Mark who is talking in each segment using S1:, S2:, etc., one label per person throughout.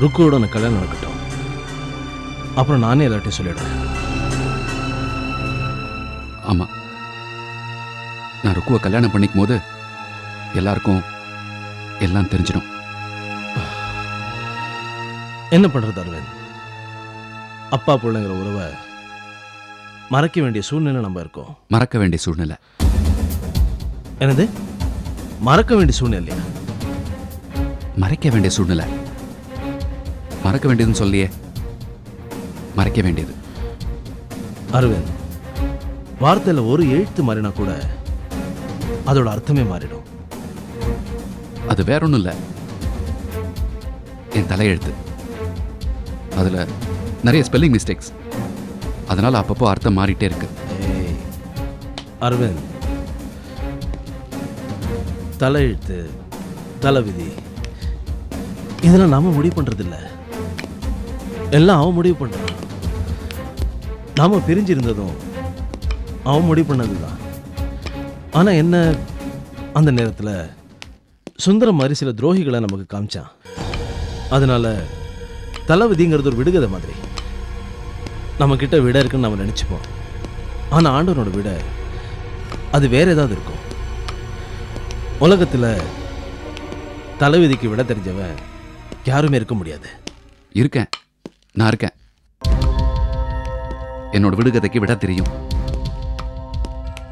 S1: ருக்குவோட எனக்கு கல்யாணம் நடக்கட்டும். அப்புறம் நானே எல்லாத்தையும் சொல்லிடுறேன்.
S2: ஆமா. நான் ருக்குவை கல்யாணம் பண்ணிக்கும் போது எல்லாருக்கும் எல்லாம் தெரிஞ்சிடும்.
S1: என்ன பண்றது அரவிந்த்? அப்பா பிள்ளைங்கிற உறவை மறைக்க வேண்டிய சூழ்நிலை நம்ம இருக்கோம்.
S2: மறக்க வேண்டிய சூழ்நிலை.
S1: என்னது? மறக்க வேண்டிய சூழ்நிலையா?
S2: மறைக்க வேண்டிய சூழ்நிலை. மறக்க வேண்டியதுன்னு சொல்லியே. மறைக்க வேண்டியது.
S1: அரவிந்த் வார்த்தையில் ஒரு எழுத்து மாறினா கூட அதோட அர்த்தமே மாறிடும்.
S2: அது வேற ஒன்றும் இல்லை என் தலையெழுத்து அதில் நிறைய ஸ்பெல்லிங் மிஸ்டேக்ஸ் அதனால் அப்பப்போ அர்த்தம் மாறிட்டே இருக்கு.
S1: அரவிந்த் தலையெழுத்து தலைவிதி இதெல்லாம் நாம முடிவு பண்றதில்ல. எல்லாம் அவன் முடிவு பண்றான் நாம பிரிஞ்சிருந்ததும் அவன் முடிவு பண்ணதுதான். ஆனா என்ன அந்த நேரத்துல சுந்தரம் மாதிரி சில துரோகிகளை நமக்கு காமிச்சான். அதனால தளபதிங்கிறது ஒரு விடுகதை மாதிரி. நம்ம கிட்ட விட இருக்குன்னு நம்ம நினச்சிப்போம். ஆனா ஆண்டவனோட விட அது வேற ஏதாவது இருக்கும். உலகத்துல தலைவிதிக்கு விட தெரிஞ்சவன் யாருமே இருக்க முடியாது.
S2: இருக்கேன். நான் இருக்கேன். என்னோட விடுகதைக்கு விட தெரியும்.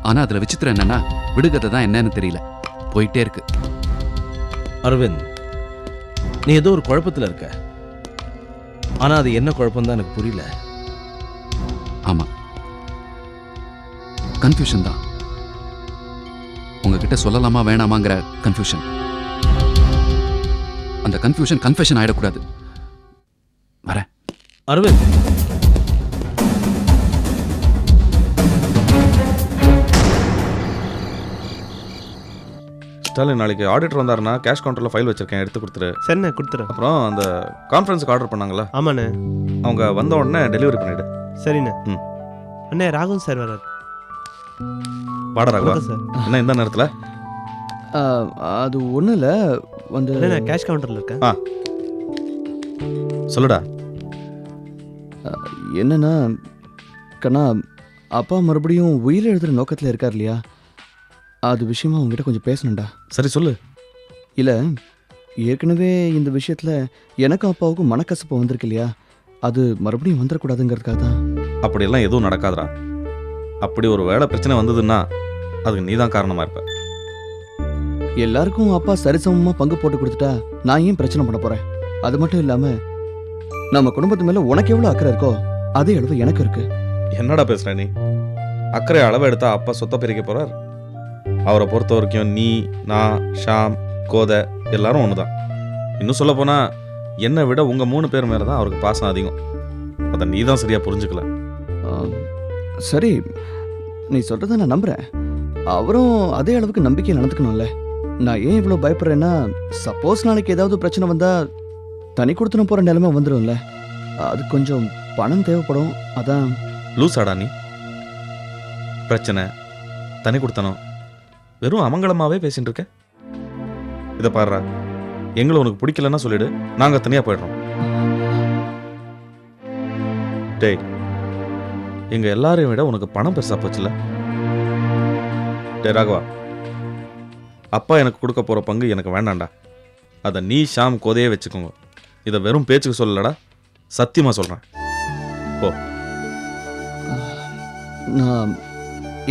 S2: ஆனால் அதில் விசித்திரம் என்னன்னா விடுகதை தான் என்னன்னு தெரியல. போயிட்டே இருக்கு.
S1: அரவிந்த் நீ ஏதோ ஒரு குழப்பத்துல இருக்க. ஆனா அது என்ன குழப்பம் தான் எனக்கு புரியல.
S2: ஆமாம் கன்ஃபியூஷன் தான். உங்ககிட்ட சொல்லலாமா வேணாமாங்கிற கன்ஃபியூஷன் அந்த கன்ஃபியூஷன் கன்ஃபெஷன் ஆயிடக்கூடாது. வரேன்
S1: அரவிந்த்
S3: ஸ்டாலின் நாளைக்கு ஆடிட்டர் வந்தாருன்னா கேஷ் கவுண்டரில் ஃபைல் வச்சிருக்கேன் எடுத்து கொடுத்துரு.
S4: சரிண்ணே கொடுத்துறேன்
S3: அப்புறம் அந்த கான்ஃபரன்ஸுக்கு ஆர்டர் பண்ணாங்களா
S4: ஆமாண்ணே.
S3: அவங்க வந்த உடனே டெலிவரி பண்ணிடு.
S4: சரிண்ணே.
S3: ம்.
S4: அண்ணே ராகவன் சார் வரார்
S3: வாடா ராகவா
S4: வணக்கம் சார்
S3: என்ன இந்த நேரத்தில்?
S5: ஆ, அது ஒன்றும் இல்லை வந்து
S4: அண்ணே நான் கேஷ் கவுண்டரில் இருக்கேன்.
S3: சொல்லுடா.
S5: என்னன்னா கண்ணா அப்பா மறுபடியும் உயிர் எழுதுகிற நோக்கத்தில் இருக்கார் இல்லையா? அது விஷயமா உங்ககிட்ட கொஞ்சம் பேசணும்டா.
S3: சரி சொல்லு.
S5: இல்லை ஏற்கனவே இந்த விஷயத்தில் எனக்கும் அப்பாவுக்கும் மனக்கசப்பு வந்திருக்கு இல்லையா? அது மறுபடியும் வந்துடக்கூடாதுங்கிறதுக்காக தான்.
S3: அப்படியெல்லாம் எதுவும் நடக்காதுடா. அப்படி ஒரு வேலை பிரச்சனை வந்ததுன்னா அதுக்கு நீ தான் காரணமாக இருப்ப.
S5: எல்லாருக்கும் அப்பா சரிசமமாக பங்கு போட்டு கொடுத்துட்டா நான் ஏன் பிரச்சனை பண்ண போகிறேன் அது மட்டும் இல்லாமல் நம்ம குடும்பத்து மேலே உனக்கு எவ்வளோ அக்கறை இருக்கோ அதே அளவு எனக்கு இருக்கு.
S3: என்னடா பேசுற நீ? அக்கறை அளவு எடுத்தா அப்பா சொத்தை பிரிக்க போறார்? அவரை பொறுத்த வரைக்கும் நீ நான் ஷாம் கோதை எல்லாரும் ஒன்று தான் இன்னும் சொல்ல போனா என்னை விட உங்க மூணு பேர் மேல தான் அவருக்கு பாசம் அதிகம். அதை நீ தான் சரியா புரிஞ்சுக்கல.
S5: சரி நீ சொல்கிறத நான் நம்புகிறேன் அவரும் அதே அளவுக்கு நம்பிக்கை நடந்துக்கணும்ல. நான் ஏன் இவ்வளோ பயப்படுறேன்னா சப்போஸ் நாளைக்கு ஏதாவது பிரச்சனை வந்தால் தனி கொடுத்துன போகிற நிலைமை வந்துடும்ல அது கொஞ்சம் பணம் தேவைப்படும். அதான்.
S3: லூசாடா நீ. பிரச்சனை. தனி கொடுத்தனும். வெறும் அமங்கலமாகவே பேசிகிட்டு இருக்க. இதை பாடுறா எங்களை உனக்கு பிடிக்கலன்னா சொல்லிடு. நாங்கள் தனியாக போயிடுறோம். டேய். எங்கள் எல்லாரையும் விட உனக்கு பணம் பெருசா போச்சுல. டேய் ராகவா. அப்பா எனக்கு கொடுக்க போகிற பங்கு எனக்கு வேண்டாம்டா. அதை நீ ஷாம் கோதையே வச்சுக்கோங்க. இதை வெறும் பேச்சுக்கு சொல்லலடா சத்தியமா சொல்றேன்.
S5: நான்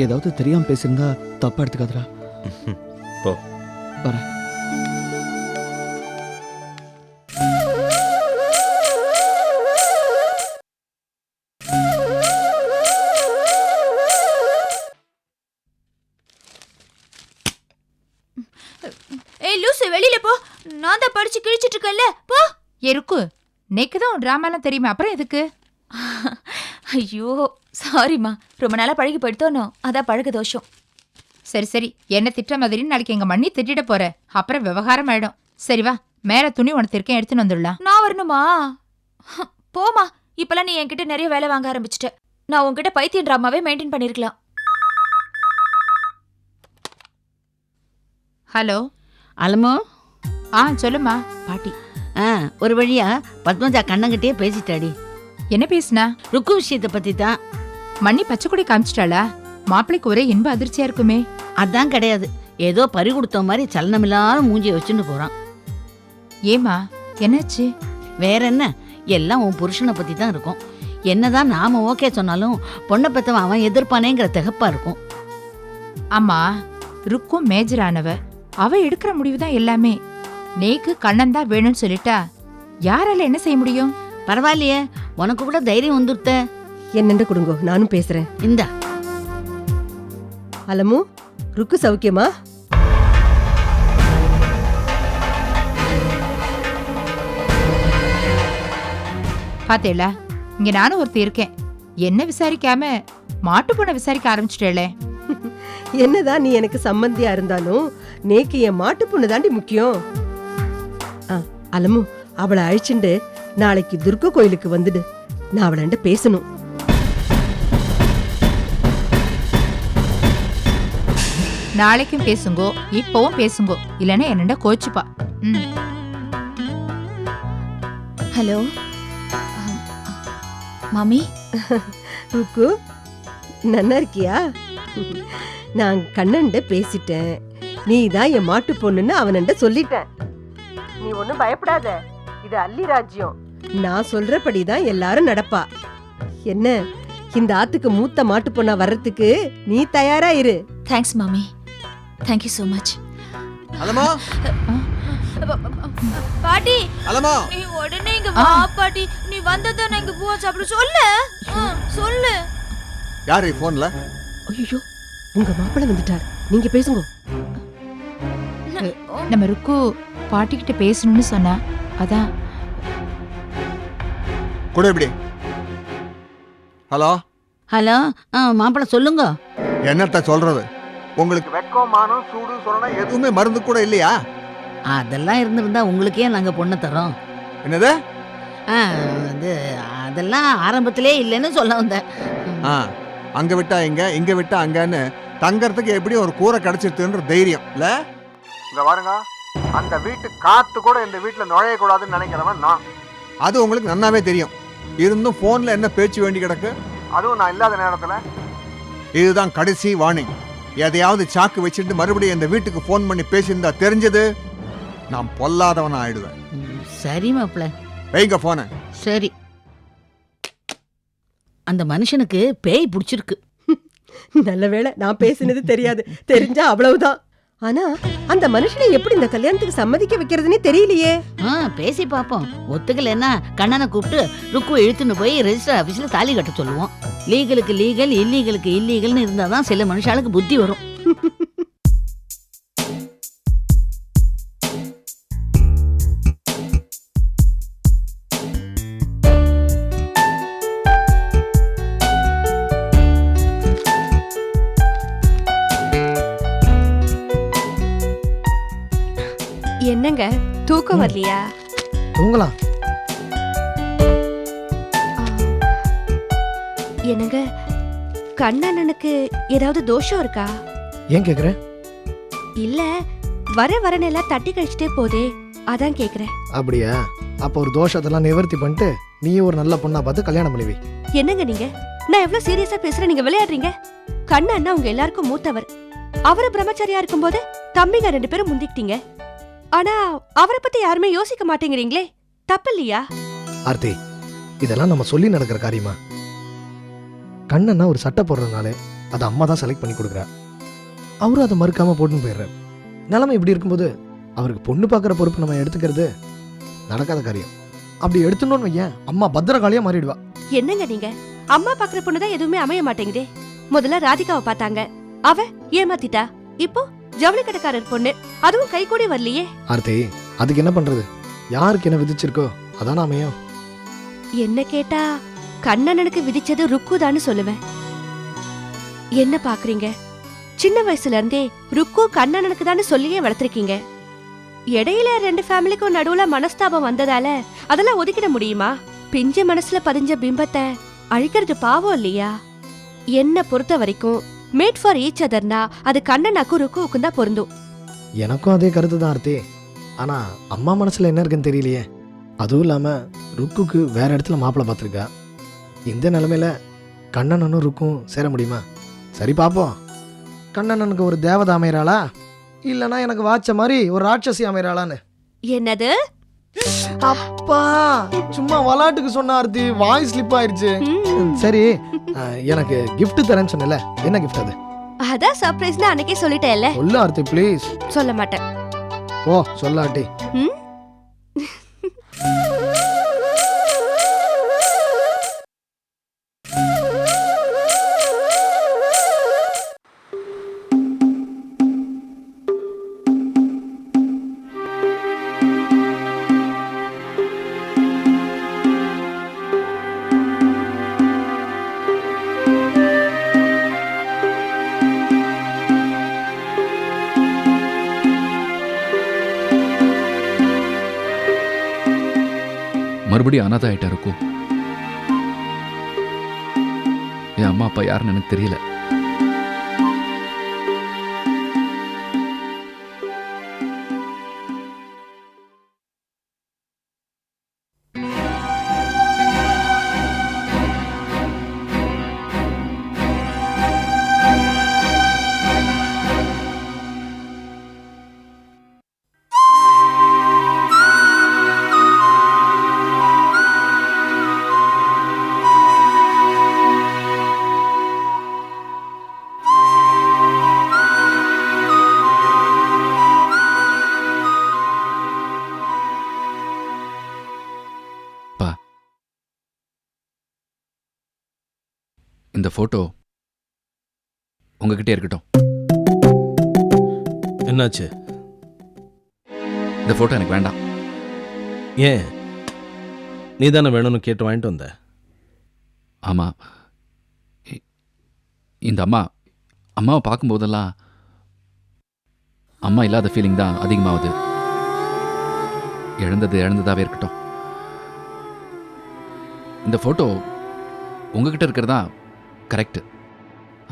S5: ஏதாவது தெரியாமல் பேசியிருந்தா தப்பாக எடுத்துக்காதடா.
S3: போ.
S5: வரேன்.
S6: ஏய் லூசு வெளியில போ. நான் தான் படிச்சு கிழிச்சிட்டு இருக்கேன்ல. போ.
S7: எருக்கு நேக்கு தான் ட்ராமாலாம் தெரியுமே அப்புறம் எதுக்கு?
S6: ஐயோ சாரிம்மா ரொம்ப நாளா பழகி போயிட்டோனோ அதான் பழக தோஷம்.
S7: சரி சரி என்ன திட்ட மாதிரி நாளைக்கு எங்க மண்ணி திட்டிட போற. அப்புறம் விவகாரம் ஆயிடும். சரி வா மேல துணி உனக்கு இருக்கேன் எடுத்துன்னு வந்துடலாம்.
S6: நான் வரணுமா? போமா இப்பெல்லாம் நீ என்கிட்ட நிறைய வேலை வாங்க ஆரம்பிச்சிட்ட. நான் உன்கிட்ட பைத்தியம் ட்ராமாவே மெயின்டைன் பண்ணிருக்கலாம்.
S7: ஹலோ
S8: அலமோ
S7: ஆ சொல்லுமா பாட்டி.
S8: ஆ, ஒரு வழியா பத்மஜா கண்ணங்கிட்டே பேசிட்டாடி.
S7: என்ன பேசுனா?
S8: ருக்கு விஷயத்தை பத்தி தான்
S7: மண்ணி பச்சைக்குடி காமிச்சிட்டாளா? மாப்பிள்ளைக்கு ஒரே இன்ப அதிர்ச்சியா இருக்குமே.
S8: அதான் கிடையாது. ஏதோ பறி கொடுத்த மாதிரி சலனமில்லாத மூஞ்சியை வச்சுட்டு போறான்.
S7: ஏமா என்னாச்சு?
S8: வேற என்ன? எல்லாம் உன் புருஷனை பத்தி தான் இருக்கும். என்னதான் நாம ஓகே சொன்னாலும் பொண்ணை பெத்தவன் அவன் எதிர்ப்பானேங்கிற திகப்பா இருக்கும்.
S7: அம்மா ருக்கும் மேஜர் ஆனவ அவ எடுக்கிற முடிவு தான் எல்லாமே. நேக்கு கண்ணன் தான் வேணும்னு சொல்லிட்டா? யாரால என்ன செய்ய முடியும்?
S8: பரவாயில்லையே. உனக்கு கூட தைரியம் வந்துருத்த.
S9: என்னென்ன கொடுங்கோ நானும் பேசுறேன்.
S8: இந்தா.
S9: அலமு ருக்கு சௌக்கியமா?
S7: பாத்தேல இங்க நானும் ஒருத்தி இருக்கேன். என்ன விசாரிக்காம மாட்டு பொண்ணை விசாரிக்க ஆரம்பிச்சிட்டேளே.
S9: என்னதான் நீ எனக்கு சம்மந்தியா இருந்தாலும் நேக்கு என் மாட்டு பொண்ணு தாண்டி முக்கியம். அலமு அவளை அழிச்சுண்டு நாளைக்கு துர்க்க கோயிலுக்கு வந்துடு. நான் அவளண்ட பேசணும்.
S7: நாளைக்கும் பேசுங்கோ இப்பவும் பேசுங்கோ இல்லைன்னா என்னண்ட கோச்சுப்பா. ம்.
S6: ஹலோ. மாமி
S9: ருக்கு நன்னா இருக்கியா? நான் கண்ணன்ட பேசிட்டேன். நீ தான் என் மாட்டு பொண்ணுன்னு அவனண்ட சொல்லிட்டேன். நீ ஒன்றும் பயப்படாத. இது அள்ளி ராஜ்யம். நான் சொல்றபடி தான் எல்லாரும் நடப்பா. என்ன? இந்த ஆத்துக்கு மூத்த மாட்டு பொண்ணா வர்றதுக்கு நீ தயாரா இரு.
S6: தேங்க்ஸ் மாமி. Thank you so much
S5: அலமா?
S6: பாட்டி
S5: அலமா?
S6: நீ உடனே இங்க
S7: வா,
S6: பாட்டி. நீ வந்ததை நான் இங்க போச்சு அப்படி சொல்லு. சொல்லு.
S5: யாரு போன்ல
S9: ஐயோ. உங்க மாப்பிள்ளை வந்துட்டார். நீங்க பேசுங்க.
S7: நம்ம ருக்கு பாட்டிக்கிட்ட பேசணும்னு சொன்னா அதான்.
S10: கூட இப்படி ஹலோ?
S8: ஹலோ ஆ மாப்பிள்ள சொல்லுங்க.
S10: என்னத்த சொல்றது? உங்களுக்கு மானம் சூடு சொரணை எதுவுமே மருந்து கூட இல்லையா?
S8: அதெல்லாம் இருந்திருந்தா உங்களுக்கே நாங்க பொண்ணு தரோம்
S10: என்னது?
S8: ஆ, அது அதெல்லாம் ஆரம்பத்திலே இல்லைன்னு சொல்ல வந்தேன்.
S10: ஆ அங்க விட்டா இங்க இங்க விட்டா அங்கன்னு தங்கறதுக்கு எப்படி ஒரு கூரை கிடைச்சிருதுன்ற தைரியம். இல்ல? இங்க பாருங்க அந்த வீட்டு காத்து கூட இந்த வீட்டுல நுழைய கூடாதுன்னு நினைக்கிறவன் நான். அது உங்களுக்கு நன்னாவே தெரியும். இருந்தும் போன்ல என்ன பேச்சு வேண்டி கிடக்கு? அதுவும் நான் இல்லாத நேரத்துல. இதுதான் கடைசி வார்னிங் எதையாவது சாக்கு வச்சுட்டு மறுபடியும் இந்த வீட்டுக்கு ஃபோன் பண்ணி பேசியிருந்தா தெரிஞ்சது? நான் பொல்லாதவன் ஆயிடுவேன்.
S8: ம், சரி மாப்பிள்ள
S10: வைங்க போனை
S8: சரி. அந்த மனுஷனுக்கு பேய் பிடிச்சிருக்கு.
S9: நல்ல வேளை நான் பேசினது தெரியாது. தெரிஞ்சா அவ்வளவுதான். ஆனா அந்த மனுஷனை எப்படி இந்த கல்யாணத்துக்கு சம்மதிக்க வைக்கிறதுனே தெரியலையே.
S8: ஆ பேசி பார்ப்போம் ஒத்துக்கலைன்னா கண்ணனை கூப்பிட்டு ருக்கு இழுத்துன்னு போய் ரெஜிஸ்டர் ஆபீஸ்ல தாலி கட்ட சொல்லுவோம். லீகலுக்கு லீகல் இல்லீகலுக்கு இல்லீகல்னு இருந்தாதான் சில மனுஷாளுக்கு புத்தி வரும்.
S11: கண்ணண்ணனுக்கு ஏதாவது தோஷம் இருக்கா?
S5: ஏன் கேக்குற
S11: இல்ல வர வரன்னு எல்லாம் தட்டி கழிச்சிட்டே போதே அதான் கேக்குறேன்.
S5: அப்படியா? அப்போ ஒரு தோஷத்தெல்லாம் நிவர்த்தி பண்ணிட்டு நீயும் ஒரு நல்ல பொண்ணா பார்த்து கல்யாணம் பண்ணுவி.
S11: என்னங்க நீங்க? நான் எவ்வளவு சீரியஸா பேசுறேன் நீங்க விளையாடுறீங்க? கண்ணண்ணா உங்க எல்லாருக்கும் மூத்தவர். அவரு பிரம்மச்சாரியா இருக்கும்போது தம்பிங்க ரெண்டு பேரும் முந்திக்கிட்டீங்க. ஆனா அவரை பத்தி யாருமே யோசிக்க மாட்டேங்கிறீங்களே தப்பு இல்லையா
S5: ஆர்த்தி இதெல்லாம் நம்ம சொல்லி நடக்கிற காரியமா? கண்ணன்னா ஒரு சட்டை போடுறதுனாலே அதை அம்மா தான் செலக்ட் பண்ணி கொடுக்குறா. அவரும் அதை மறுக்காம போட்டுன்னு போயிடுறாரு. நிலைமை இப்படி இருக்கும்போது அவருக்கு பொண்ணு பார்க்குற பொறுப்பு நம்ம எடுத்துக்கிறது நடக்காத காரியம். அப்படி எடுத்துனோன்னு வையேன் அம்மா பத்திரகாளியா மாறிடுவா.
S11: என்னங்க நீங்க? அம்மா பாக்குற பொண்ணுதான் எதுவுமே அமைய மாட்டேங்குதே. முதல்ல ராதிகாவை பார்த்தாங்க. அவ ஏமாத்திட்டா. இப்போ ஜவுளி கடைக்காரர் பொண்ணு. அதுவும் கை கூடி வரலையே.
S5: ஆர்த்தி அதுக்கு என்ன பண்றது? யாருக்கு என்ன விதிச்சிருக்கோ அதான அமையும்.
S11: என்ன கேட்டா கண்ணனனுக்கு விதிச்சது ருக்குதான்னு சொல்லுவேன். என்ன பாக்குறீங்க? சின்ன வயசுல இருந்தே ருக்கு கண்ணனனுக்கு தானே சொல்லியே வளர்த்திருக்கீங்க. இடையில ரெண்டு ஃபேமிலிக்கும் நடுவுல மனஸ்தாபம் வந்ததால அதெல்லாம் ஒதுக்கிட முடியுமா? பிஞ்ச மனசுல பதிஞ்ச பிம்பத்தை அழிக்கிறது பாவம் இல்லையா? என்ன பொறுத்த வரைக்கும் மேட் ஃபார் ஈச் அதர்னா அது கண்ணனாக்கும் ருக்குவுக்கும் தான் பொருந்தும்.
S5: எனக்கும் அதே கருத்து தான் ஆர்த்தி. ஆனா அம்மா மனசுல என்ன இருக்குன்னு தெரியலையே.
S12: அதுவும் இல்லாம ருக்குக்கு வேற இடத்துல மாப்பிள்ள பார்த்துருக்கா. இந்த நிலமையில கண்ணனனும் ருக்கும் சேர முடியுமா? சரி பார்ப்போம் கண்ணனனுக்கு ஒரு தேவதை அமைகிறாளா இல்லைனா எனக்கு வாச்ச மாதிரி ஒரு ராட்சசி அமைகிறாளான்னு
S11: என்னது?
S12: அப்பா சும்மா விளாட்டுக்கு சொன்ன ஆர்த்தி வாய் ஸ்லிப் ஆயிடுச்சு
S11: ம்.
S12: சரி எனக்கு gift தரேன்னு சொன்னல என்ன gift அது?
S11: அதான் சர்ப்ரைஸ்னு அன்னைக்கே சொல்லிட்டேன்ல.
S12: சொல்லு ஆர்த்தி ப்ளீஸ்
S11: சொல்ல மாட்டேன்.
S12: ஓ சொல்லாட்டி
S11: ம்?
S2: மறுபடியும் அனாதாயிட்டா இருக்கும் என் அம்மா அப்பா யாருன்னு எனக்கு தெரியல. ஃபோட்டோ உங்ககிட்டே இருக்கட்டும்.
S1: என்னாச்சு?
S2: இந்த ஃபோட்டோ எனக்கு வேண்டாம்.
S1: ஏன்? நீ தானே வேணும்னு கேட்டு வாங்கிட்டு வந்த?
S2: ஆமாம் இந்த அம்மா அம்மாவை பார்க்கும்போதெல்லாம் அம்மா இல்லாத ஃபீலிங் தான் அதிகமாகுது. இழந்தது இழந்ததாகவே இருக்கட்டும். இந்த ஃபோட்டோ உங்ககிட்ட இருக்கிறதா கரெக்டு.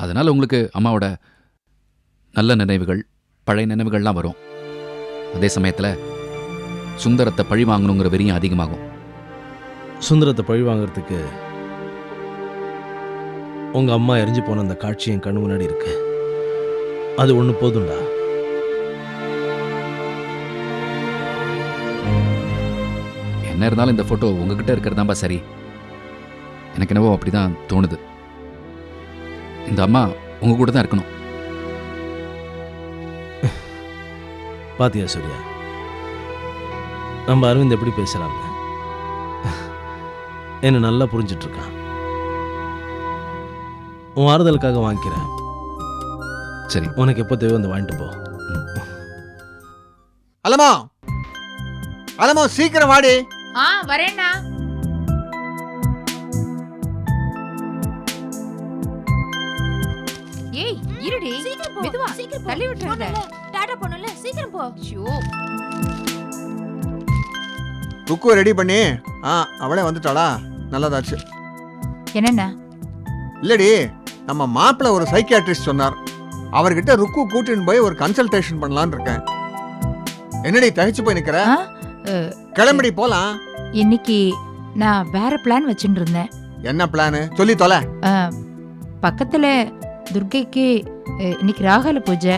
S2: அதனால் உங்களுக்கு அம்மாவோட நல்ல நினைவுகள் பழைய நினைவுகள்லாம் வரும். அதே சமயத்தில் சுந்தரத்தை பழி வாங்கணுங்கிற வெறியும் அதிகமாகும்.
S1: சுந்தரத்தை பழி வாங்குறதுக்கு உங்க அம்மா எரிஞ்சு போன அந்த காட்சி என் கண்ணு முன்னாடி இருக்கு. அது ஒன்று போதும்டா.
S2: என்ன இருந்தாலும் இந்த ஃபோட்டோ உங்ககிட்ட இருக்கிறதாம்பா சரி. எனக்கு என்னவோ அப்படி தான் தோணுது. இந்த அம்மா உங்க கூட தான் இருக்கணும்.
S1: பாத்தியா சூர்யா? நம்ம அரவிந்த் எப்படி பேசுறாங்க? என்ன நல்லா புரிஞ்சிட்டு இருக்கான் உன் ஆறுதலுக்காக வாங்கிக்கிறேன்.
S2: சரி.
S1: உனக்கு எப்போ தேவை வந்து வாங்கிட்டு போ.
S10: அலமோ! அலமோ சீக்கிரம் வாடி.
S7: ஆ வரேண்ணா மெதுவா,
S6: சீக்கிரம்
S7: தள்ளி விட்டுறாத.
S6: டாடா போகணும்ல. சீக்கிரம் போ.
S7: ஐயோ
S10: ருக்கு ரெடி பண்ணி. ஆ அவளே வந்துட்டாளா? நல்லதாச்சு.
S7: என்னண்ணா
S10: இல்லடி நம்ம மாப்பிள்ள ஒரு சைக்கியாட்ரிஸ்ட் சொன்னார். அவர்கிட்ட ருக்கு கூட்டின்னு போய் ஒரு கன்சல்டேஷன் பண்ணலான்னு இருக்கேன். என்னடி தகைச்சு போய் நிக்கிற? கிளம்படி போலாம்.
S7: இன்னைக்கு நான் வேற பிளான் வச்சுட்டு இருந்தேன்.
S10: என்ன பிளானு சொல்லி தொலை.
S7: பக்கத்துல துர்க்கைக்கு அஹ், இன்னைக்கு ராகல பூஜை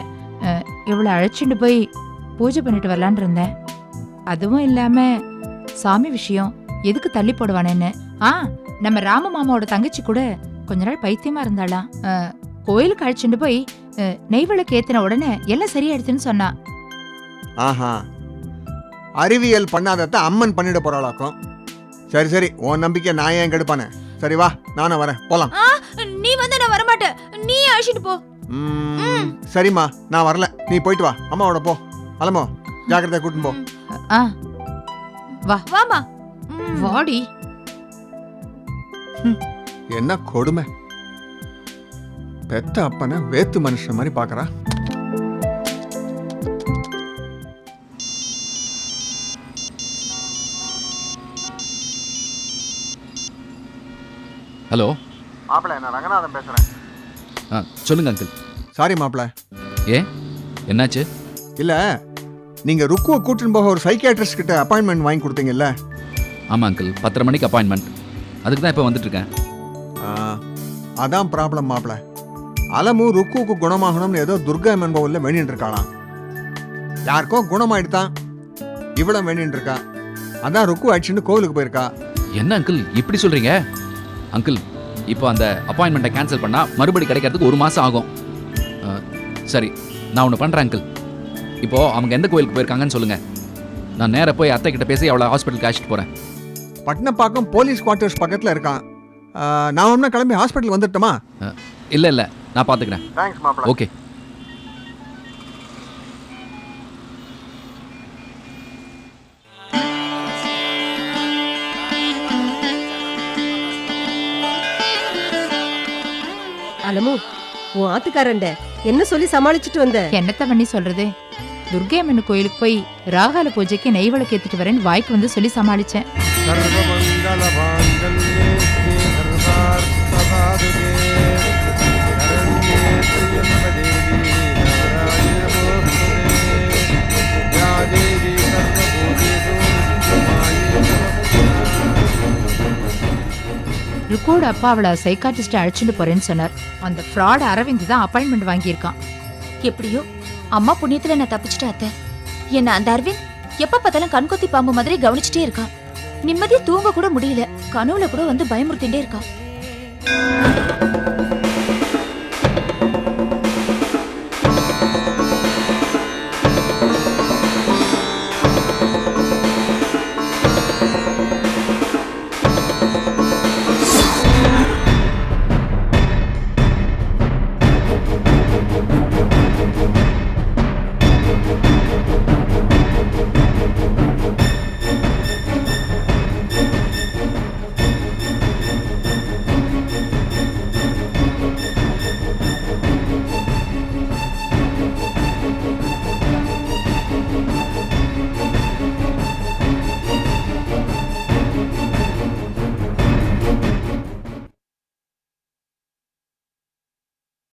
S7: இவளை அழைச்சிட்டு போய் பூஜை பண்ணிட்டு வரலான்னு இருந்தேன். அதுவும் இல்லாம சாமி விஷயம் எதுக்கு தள்ளி போடுவானேன்னு? ஆ நம்ம ராம மாமாவோட தங்கச்சி கூட கொஞ்ச நாள் பைத்தியமா இருந்தாளாம் கோயிலுக்கு அழைச்சிட்டு போய் அஹ், நெய் விளக்கு ஏத்தின உடனே எல்லாம் சரியாயிடுச்சுன்னு சொன்னா.
S10: ஆஹா. அறிவியல் பண்ணாதத அம்மன் பண்ணிட போறாளாக்கும். சரி சரி உன் நம்பிக்கை நான் ஏன் கெடுப்பானே? சரி வா நானும் வரேன். போலாம்.
S6: நீ வந்து நான் வரமாட்டேன். நீ அழைச்சிட்டு போ.
S10: சரிம்மா நான் வரல. நீ போயிட்டு வா. அம்மாவோட போ. அலமோ ஜாக்கிரதையா கூட்டின்னு போ.
S7: ஆ.
S6: வாமா
S7: வாடி.
S10: என்ன கொடுமை. பெத்த அப்பனை வேத்து மனுஷன் மாதிரி பார்க்கறா.
S2: ஹலோ.
S10: மாப்பிள்ள நான் ரங்கநாதன் பேசுறேன்.
S2: ஆ சொல்லுங்க அங்கிள்
S10: சாரி மாப்பிள்ள
S2: ஏன் என்னாச்சு?
S10: இல்ல நீங்க ருக்குவை கூட்டின்னு போக ஒரு சைக்கியாட்ரிஸ்ட் கிட்ட அப்பாயின்மெண்ட் வாங்கி கொடுத்தீங்கல்ல?
S2: ஆமாம் அங்கிள் பத்தரை மணிக்கு அப்பாயின்மெண்ட் அதுக்கு தான் இப்போ வந்துட்டுருக்கேன்.
S10: ஆ, அதான் ப்ராப்ளம் மாப்பிள. அலமு ருக்குவுக்கு குணமாகணும்னு ஏதோ துர்கா என்பவரில் வேண்டிட்டு இருக்காளாம். யாருக்கோ குணமாயிடுதான் இவ்வளோ வேண்டிட்டு இருக்கா. அதான் ருக்கு அடிச்சுட்டு கோவிலுக்கு போயிருக்கா.
S2: என்ன அங்கிள் இப்படி சொல்கிறீங்க அங்கிள் இப்போ அந்த அப்பாயின்மெண்ட்டை கேன்சல் பண்ணால் மறுபடி கிடைக்கிறதுக்கு ஒரு மாதம் ஆகும். ஆ, சரி நான் ஒன்று பண்ணுறேன் அங்கிள் இப்போது அவங்க எந்த கோயிலுக்கு போயிருக்காங்கன்னு சொல்லுங்கள் நான் நேராக போய் அத்தை கிட்ட பேசி அவளை ஹாஸ்பிட்டலுக்கு அழைச்சிட்டு போகிறேன்
S10: பட்டினப்பாக்கம் போலீஸ் குவார்ட்டர்ஸ் பக்கத்தில் இருக்கான். நான் ஒன்றா கிளம்பி ஹாஸ்பிட்டல் வந்துட்டோமா?
S2: இல்லை இல்லை. நான் பார்த்துக்கிறேன் ஓகே
S9: அலமு உன் ஆத்துக்காரண்ட என்ன சொல்லி சமாளிச்சுட்டு வந்த?
S7: என்னத்த பண்ணி சொல்றது? துர்கை அம்மன் கோயிலுக்கு போய் ராகால பூஜைக்கு நெய் விளக்கு ஏத்திட்டு வரேன்னு வாய்க்கு வந்து சொல்லி சமாளிச்சேன். ருக்கோட அப்பா அவளை சைக்காட்டிஸ்ட் அழைச்சிட்டு போறேன்னு சொன்னார். அந்த ஃப்ராட் அரவிந்த் தான் அப்பாயின்மெண்ட் வாங்கியிருக்கான்.
S6: எப்படியோ அம்மா புண்ணியத்துல நான் தப்பிச்சிட்டேன் அத்தை. என்ன அந்த அரவிந்த் எப்ப பார்த்தாலும் கண்கொத்தி பாம்பு மாதிரி கவனிச்சுட்டே இருக்கான். நிம்மதியா தூங்க கூட முடியல. கனவுல கூட வந்து பயமுறுத்திட்டே இருக்கான்.